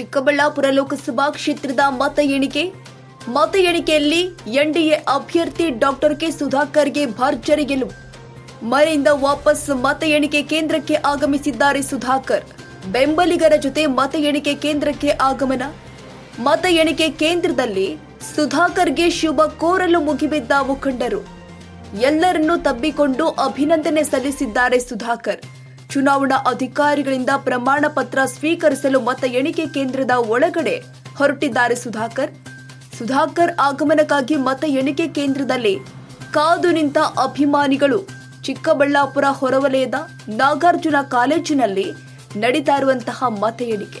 ಚಿಕ್ಕಬಳ್ಳಾಪುರ ಲೋಕಸಭಾ ಕ್ಷೇತ್ರದ ಮತ ಎಣಿಕೆ. ಮತ ಎಣಿಕೆಯಲ್ಲಿ ಎನ್ಡಿಎ ಅಭ್ಯರ್ಥಿ ಡಾಕ್ಟರ್ ಕೆ ಸುಧಾಕರ್ಗೆ ಭರ್ಜರಿ ಗೆಲುವು ಮನೆಯಿಂದ ವಾಪಸ್ ಮತ ಎಣಿಕೆ ಕೇಂದ್ರಕ್ಕೆ ಆಗಮಿಸಿದ್ದಾರೆ ಸುಧಾಕರ್. ಬೆಂಬಲಿಗರ ಜೊತೆ ಮತ ಎಣಿಕೆ ಕೇಂದ್ರಕ್ಕೆ ಆಗಮನ. ಮತ ಎಣಿಕೆ ಕೇಂದ್ರದಲ್ಲಿ ಸುಧಾಕರ್ಗೆ ಶುಭ ಕೋರಲು ಮುಗಿಬಿದ್ದ ಮುಖಂಡರು ಎಲ್ಲರನ್ನೂ ತಬ್ಬಿಕೊಂಡು ಅಭಿನಂದನೆ ಸಲ್ಲಿಸಿದ್ದಾರೆ ಸುಧಾಕರ್. ಚುನಾವಣಾ ಅಧಿಕಾರಿಗಳಿಂದ ಪ್ರಮಾಣ ಪತ್ರ ಸ್ವೀಕರಿಸಲು ಮತ ಎಣಿಕೆ ಕೇಂದ್ರದ ಒಳಗಡೆ ಹೊರಟಿದ್ದಾರೆ ಸುಧಾಕರ್. ಸುಧಾಕರ್ ಆಗಮನಕ್ಕಾಗಿ ಮತ ಎಣಿಕೆ ಕೇಂದ್ರದಲ್ಲಿ ಕಾದು ನಿಂತ ಅಭಿಮಾನಿಗಳು ಚಿಕ್ಕಬಳ್ಳಾಪುರ ಹೊರವಲಯದ ನಾಗಾರ್ಜುನ ಕಾಲೇಜಿನಲ್ಲಿ ನಡೀತಾ ಇರುವಂತಹ ಮತ ಎಣಿಕೆ.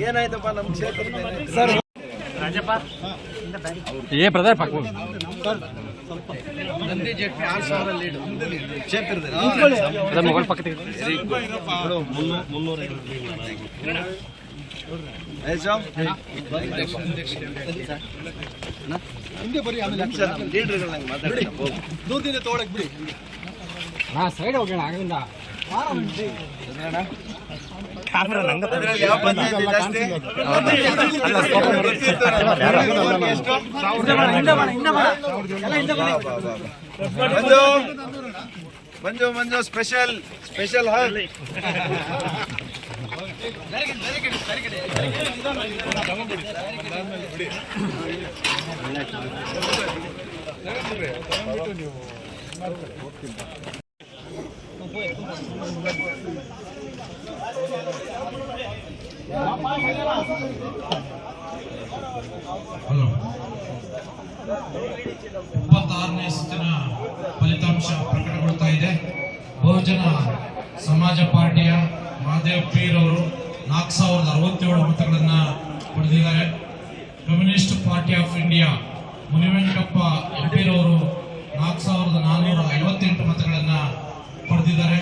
ಏನಾಯ್ತಪ್ಪ ನಮ್ಮ ಕ್ಷೇತ್ರದ ಏ ಬ್ರದರ್ ಪಕ್ಕ ನಂದಿ ಜೆಟ್ಟಿ ಆರು ಸಾವಿರ ಲೀಡು ಕ್ಷೇತ್ರದಲ್ಲಿ ಬ್ರದರ್ ಮೊಬೈಲ್ ಪಕ್ಕ ತೆಗಿ ಮಾತಾಡ್ತೀನಿ ದೂರದಿಂದ ತೊಗೊಳಕ್ ಬಿಡಿ. ಸೈಡ್ ಹೋಗೋಣ ಆಗಿಂದ ಮಂಜು ಮಂಜು ಸ್ಪೆಷಲ್ ಸ್ಪೆಷಲ್ ಹಾಲ್ ಹಲೋ ಇಪ್ಪತ್ತಾರನೇ ಸುತ್ತಿನ ಫಲಿತಾಂಶ ಪ್ರಕಟಗೊಳ್ತಾ ಇದೆ. ಬಹುಜನ ಸಮಾಜ ಪಾರ್ಟಿಯ ಮಹಾದೇವ್ ಪೀರ್ ಅವರು ನಾಲ್ಕು ಸಾವಿರದ ಅರವತ್ತೇಳು ಮತಗಳನ್ನ ಪಡೆದಿದ್ದಾರೆ. Communist party of India, Munivenkappa ಎಂಪೀರ್ ಅವರು ನಾಲ್ಕು ಸಾವಿರದ ನಾನ್ನೂರ ಐವತ್ತೆಂಟು ಮತಗಳನ್ನ ಪಡೆದಿದ್ದಾರೆ.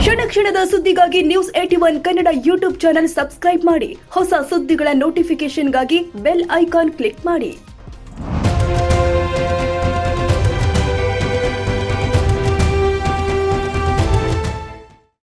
ಕ್ಷಣ ಕ್ಷಣದ ಸುದ್ದಿಗಾಗಿ news eighty one Kannada YouTube channel subscribe ಮಾಡಿ. ಹೊಸ ಸುದ್ದಿಗಳ ನೋಟಿಫಿಕೇಶನ್ಗಾಗಿ ಬೆಲ್ ಐಕಾನ್ ಕ್ಲಿಕ್ ಮಾಡಿ.